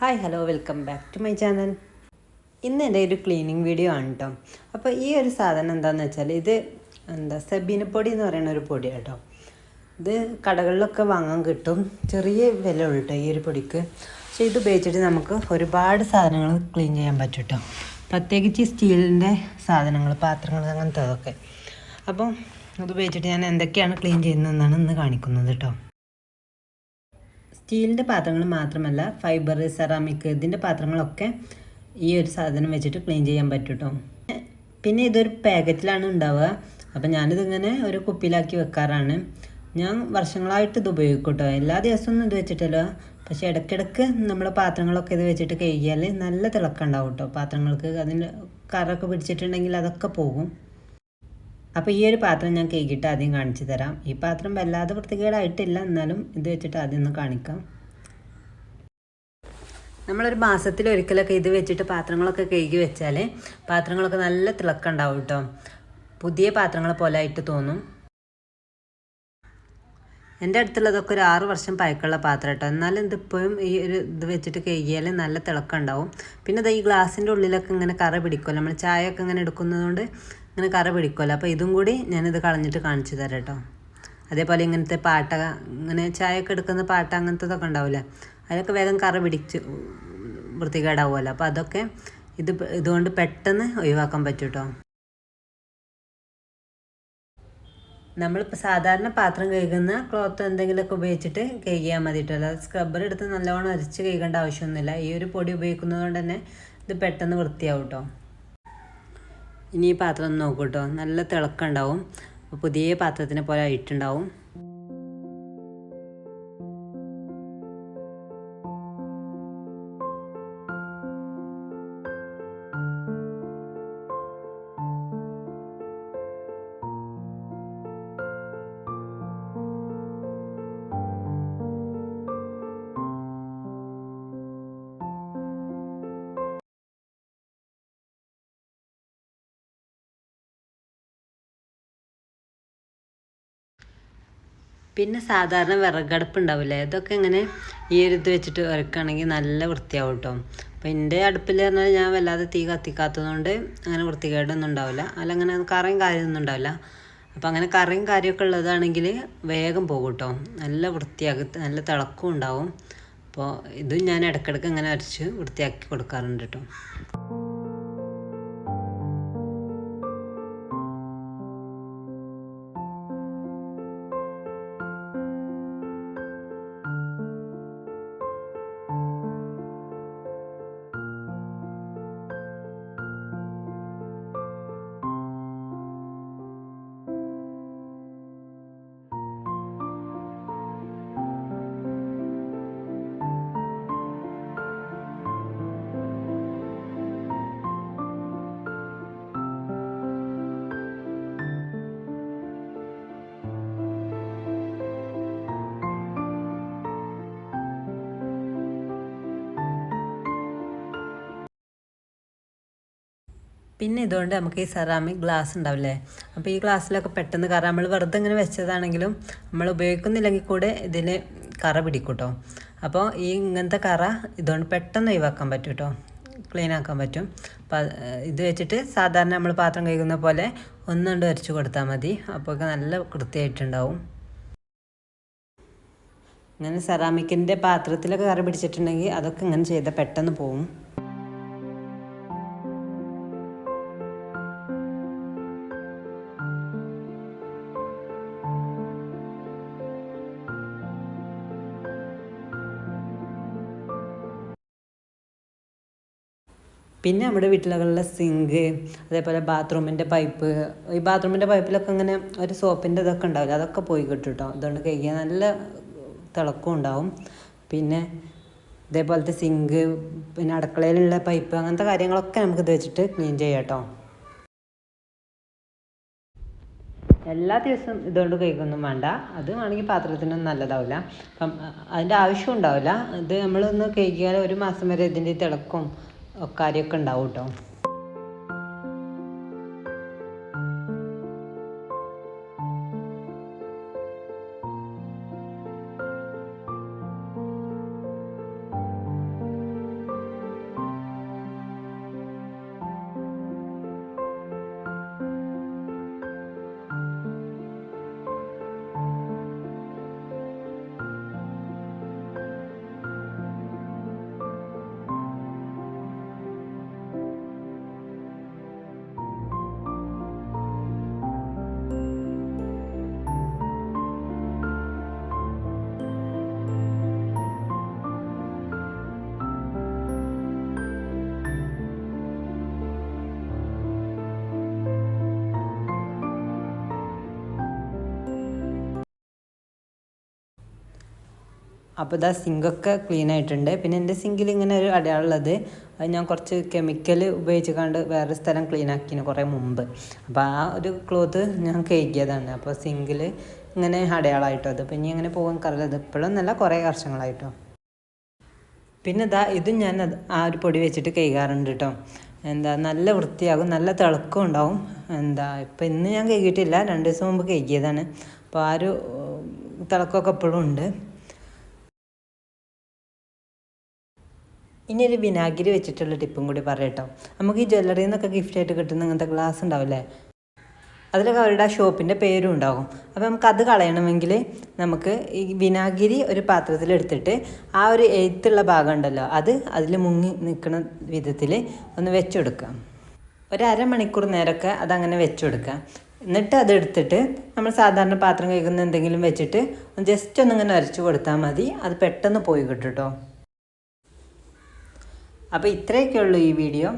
Hi hello welcome back to my channel ഇന്ന് എന്റെ ഒരു ക്ലീനിങ് വീഡിയോ ആണ് കേട്ടോ അപ്പോൾ ഈ ഒരു സാധനം എന്താണെന്ന് വെച്ചാൽ ഇത് എന്താ സെബീന പൊടി എന്ന് പറയുന്ന ഒരു പൊടിയാണ് കേട്ടോ ഇത് കടകളിലൊക്കെ വാങ്ങാൻ കിട്ടും. ചെറിയ വില ഉള്ളൂ ഈ ഒരു പൊടിക്ക്. പക്ഷേ ഇത് ഉപയോഗിച്ചിട്ട് നമുക്ക് ഒരുപാട് സാധനങ്ങൾ ക്ലീൻ ചെയ്യാൻ പറ്റും കേട്ടോ പ്രത്യേകിച്ച് സ്റ്റീലിന്റെ സാധനങ്ങൾ പാത്രങ്ങൾ അങ്ങനത്തെ അതൊക്കെ. അപ്പം ഇത് ഉപയോഗിച്ചിട്ട് ഞാൻ എന്തൊക്കെയാണ് ക്ലീൻ ചെയ്യുന്നതെന്നാണ് ഇന്ന് കാണിക്കുന്നത് കേട്ടോ സ്റ്റീലിന്റെ പാത്രങ്ങൾ മാത്രമല്ല ഫൈബർ സെറാമിക് ഇതിന്റെ പാത്രങ്ങളൊക്കെ ഈ ഒരു സാധനം വെച്ചിട്ട് ക്ലീൻ ചെയ്യാൻ പറ്റും കേട്ടോ പിന്നെ ഇതൊരു പാക്കറ്റിലാണ് ഉണ്ടാവുക. അപ്പം ഞാനിതിങ്ങനെ ഒരു കുപ്പിയിലാക്കി വെക്കാറാണ്. ഞാൻ വർഷങ്ങളായിട്ട് ഇത് ഉപയോഗിക്കും കേട്ടോ എല്ലാ ദിവസവും ഇത് വെച്ചിട്ടല്ലോ. പക്ഷേ ഇടയ്ക്കിടയ്ക്ക് നമ്മൾ പാത്രങ്ങളൊക്കെ ഇത് വെച്ചിട്ട് കഴുകിയാൽ നല്ല തിളക്കം ഉണ്ടാവും കേട്ടോ. പാത്രങ്ങൾക്ക് അതിന്റെ കറൊക്കെ പിടിച്ചിട്ടുണ്ടെങ്കിൽ അതൊക്കെ പോകും. അപ്പോൾ ഈ ഒരു പാത്രം ഞാൻ കേക്കിട്ട് ആദ്യം കാണിച്ചു തരാം. ഈ പാത്രം വല്ലാതെ വൃത്തികേടായിട്ടില്ല. എന്നാലും ഇത് വെച്ചിട്ട് ആദ്യം ഒന്ന് കാണിക്കാം. നമ്മളൊരു മാസത്തിൽ ഒരിക്കലൊക്കെ ഇത് വെച്ചിട്ട് പാത്രങ്ങളൊക്കെ കഴുകി വെച്ചാൽ പാത്രങ്ങളൊക്കെ നല്ല തിളക്കുണ്ടാവും കേട്ടോ പുതിയ പാത്രങ്ങളെ പോലെ ആയിട്ട് തോന്നും. എന്റെ അടുത്തുള്ളതൊക്കെ ഒരു ആറ് വർഷം പഴക്കമുള്ള പാത്രം കേട്ടോ എന്നാലും ഇതിപ്പോഴും ഈ ഒരു ഇത് വെച്ചിട്ട് കഴുകിയാൽ നല്ല തിളക്കം ഉണ്ടാവും പിന്നെ ഇത് ഈ ഗ്ലാസിന്റെ ഉള്ളിലൊക്കെ ഇങ്ങനെ കറ പിടിക്കുമല്ലോ നമ്മൾ ചായ ഒക്കെ ഇങ്ങനെ എടുക്കുന്നതുകൊണ്ട് ഇങ്ങനെ കറ പിടിക്കുമല്ലോ അപ്പോൾ ഇതും കൂടി ഞാനിത് കളഞ്ഞിട്ട് കാണിച്ചു തരാം കേട്ടോ. അതേപോലെ ഇങ്ങനത്തെ പാട്ട ഇങ്ങനെ ചായയൊക്കെ എടുക്കുന്ന പാട്ട അങ്ങനത്തതൊക്കെ ഉണ്ടാവില്ലേ അതിലൊക്കെ വേഗം കറ പിടിച്ച് വൃത്തികേടാവുമല്ലോ. അപ്പോൾ അതൊക്കെ ഇത് ഇതുകൊണ്ട് പെട്ടെന്ന് ഒഴിവാക്കാൻ പറ്റും കേട്ടോ. നമ്മളിപ്പോൾ സാധാരണ പാത്രം കഴുകുന്ന ക്ലോത്ത് എന്തെങ്കിലുമൊക്കെ ഉപയോഗിച്ചിട്ട് കഴുകിയാൽ മതി കേട്ടോ അല്ലാതെ സ്ക്രബ്ബർ എടുത്ത് നല്ലവണ്ണം അരിച്ച് കഴുകേണ്ട ആവശ്യമൊന്നുമില്ല. ഈ ഒരു പൊടി ഉപയോഗിക്കുന്നത് കൊണ്ട് തന്നെ ഇത് പെട്ടെന്ന് വൃത്തിയാവും കേട്ടോ. ഇനി ഈ പാത്രം നോക്കൂ കേട്ടോ നല്ല തിളക്കം ഉണ്ടാവും പുതിയ പാത്രത്തിനെ പോലെ ആയിട്ടുണ്ടാവും. പിന്നെ സാധാരണ വിറകടുപ്പ് ഉണ്ടാവില്ലേ ഇതൊക്കെ ഇങ്ങനെ ഈ ഒരു ഇത് വെച്ചിട്ട് വരക്കുകയാണെങ്കിൽ നല്ല വൃത്തിയാവും കേട്ടോ അപ്പം എന്റെ അടുപ്പിൽ പറഞ്ഞാൽ ഞാൻ വല്ലാതെ തീ കത്തിക്കാത്തതുകൊണ്ട് അങ്ങനെ വൃത്തികേടൊന്നും ഉണ്ടാവില്ല. അല്ല അങ്ങനെ കറയും കാര്യമൊന്നും ഉണ്ടാവില്ല. അപ്പം അങ്ങനെ കറയും കാര്യമൊക്കെ ഉള്ളതാണെങ്കിൽ വേഗം പോകും കേട്ടോ നല്ല വൃത്തിയാക്കി നല്ല തിളക്കവും ഉണ്ടാവും. അപ്പോൾ ഇതും ഞാൻ ഇടയ്ക്കിടയ്ക്ക് ഇങ്ങനെ അരച്ച് വൃത്തിയാക്കി കൊടുക്കാറുണ്ട് കേട്ടോ പിന്നെ ഇതുകൊണ്ട് നമുക്ക് ഈ സെറാമിക് ഗ്ലാസ് ഉണ്ടാവില്ലേ? അപ്പോൾ ഈ ഗ്ലാസ്സിലൊക്കെ പെട്ടെന്ന് കറ നമ്മൾ വെറുതെ ഇങ്ങനെ വെച്ചതാണെങ്കിലും നമ്മൾ ഉപയോഗിക്കുന്നില്ലെങ്കിൽ കൂടെ ഇതിന് കറ പിടിക്കൂട്ടോ. അപ്പോൾ ഈ ഇങ്ങനത്തെ കറ ഇതുകൊണ്ട് പെട്ടെന്ന് ഒഴിവാക്കാൻ പറ്റും കേട്ടോ ക്ലീൻ ആക്കാൻ പറ്റും. അപ്പോൾ ഇത് വെച്ചിട്ട് സാധാരണ നമ്മൾ പാത്രം കഴിക്കുന്ന പോലെ ഒന്നുകൊണ്ട് വരച്ച് കൊടുത്താൽ മതി. അപ്പോൾ നല്ല വൃത്തിയായിട്ടുണ്ടാവും. ഇങ്ങനെ സെറാമിക്കിന്റെ പാത്രത്തിലൊക്കെ കറി പിടിച്ചിട്ടുണ്ടെങ്കിൽ അതൊക്കെ ഇങ്ങനെ ചെയ്താൽ പെട്ടെന്ന് പോവും. പിന്നെ നമ്മുടെ വീട്ടിലുള്ള സിങ്ക് അതേപോലെ ബാത്റൂമിന്റെ പൈപ്പ് ഈ ബാത്റൂമിന്റെ പൈപ്പിലൊക്കെ ഇങ്ങനെ ഒരു സോപ്പിന്റെ ഇതൊക്കെ ഉണ്ടാവില്ല? അതൊക്കെ പോയി കിട്ടും കേട്ടോ അതുകൊണ്ട് കഴുകിയാൽ നല്ല തിളക്കം ഉണ്ടാവും. പിന്നെ ഇതേപോലത്തെ സിങ്ക് പിന്നെ അടുക്കളയിലുള്ള പൈപ്പ് അങ്ങനത്തെ കാര്യങ്ങളൊക്കെ നമുക്ക് ഇത് വെച്ചിട്ട് ക്ലീൻ ചെയ്യാം കേട്ടോ. എല്ലാ ദിവസവും ഇതുകൊണ്ട് കഴിക്കൊന്നും വേണ്ട. അത് വേണമെങ്കിൽ പാത്രത്തിനൊന്നും നല്ലതാവില്ല. അപ്പം അതിന്റെ ആവശ്യം ഉണ്ടാവില്ല. ഇത് നമ്മളൊന്ന് കഴിക്കാൻ ഒരു മാസം വരെ ഇതിന്റെ തിളക്കും കാര്യമൊക്കെ ഉണ്ടാവും കേട്ടോ അപ്പോൾ ഇതാ സിങ്കൊക്കെ ക്ലീൻ ആയിട്ടുണ്ട്. പിന്നെ എന്റെ സിങ്കിൽ ഇങ്ങനെ ഒരു അടയാളമുള്ളത് അത് ഞാൻ കുറച്ച് കെമിക്കൽ ഉപയോഗിച്ച് കണ്ട് വേറെ സ്ഥലം ക്ലീൻ ആക്കിന് കുറേ മുമ്പ്. അപ്പോൾ ആ ഒരു ക്ലോത്ത് ഞാൻ കഴുകിയതാണ്. അപ്പോൾ സിങ്കിൽ ഇങ്ങനെ അടയാളമായിട്ടോ അത് പിന്നെ ഇങ്ങനെ പോകാൻ കറിയില്ല അത് ഇപ്പോഴും നല്ല കുറേ വർഷങ്ങളായിട്ടോ. പിന്നെ ഇതാ ഇതും ഞാൻ ആ ഒരു പൊടി വെച്ചിട്ട് കഴുകാറുണ്ട് കേട്ടോ എന്താ നല്ല വൃത്തിയാകും നല്ല തിളക്കം ഉണ്ടാവും. എന്താ ഇപ്പം ഇന്ന് ഞാൻ കഴുകിയിട്ടില്ല. രണ്ട് ദിവസം മുമ്പ് കഴുകിയതാണ്. അപ്പോൾ ആ ഒരു തിളക്കമൊക്കെ എപ്പോഴും ഉണ്ട്. ഇനി ഒരു വിനാഗിരി വെച്ചിട്ടുള്ള ടിപ്പും കൂടി പറയട്ടോ നമുക്ക് ഈ ജ്വല്ലറിയിൽ നിന്നൊക്കെ ഗിഫ്റ്റ് ആയിട്ട് കിട്ടുന്ന അങ്ങനത്തെ ഗ്ലാസ് ഉണ്ടാവില്ലേ? അതിലൊക്കെ അവരുടെ ആ ഷോപ്പിന്റെ പേരും ഉണ്ടാകും അപ്പോൾ അത് കളയണമെങ്കിൽ നമുക്ക് ഈ വിനാഗിരി ഒരു പാത്രത്തിൽ എടുത്തിട്ട് ആ ഒരു എഴുത്തുള്ള ഭാഗം ഉണ്ടല്ലോ അത് അതിൽ മുങ്ങി നിൽക്കുന്ന വിധത്തിൽ ഒന്ന് വെച്ചെടുക്കാം ഒരു അരമണിക്കൂർ നേരമൊക്കെ അതങ്ങനെ വെച്ചെടുക്കാം എന്നിട്ട് അതെടുത്തിട്ട് നമ്മൾ സാധാരണ പാത്രം കഴിക്കുന്ന എന്തെങ്കിലും വെച്ചിട്ട് ജസ്റ്റ് ഒന്നിങ്ങനെ അരച്ചു കൊടുത്താൽ മതി. അത് പെട്ടെന്ന് പോയി കിട്ടും കേട്ടോ. അപ്പോൾ ഇത്രയൊക്കെ ഉള്ളൂ ഈ വീഡിയോ.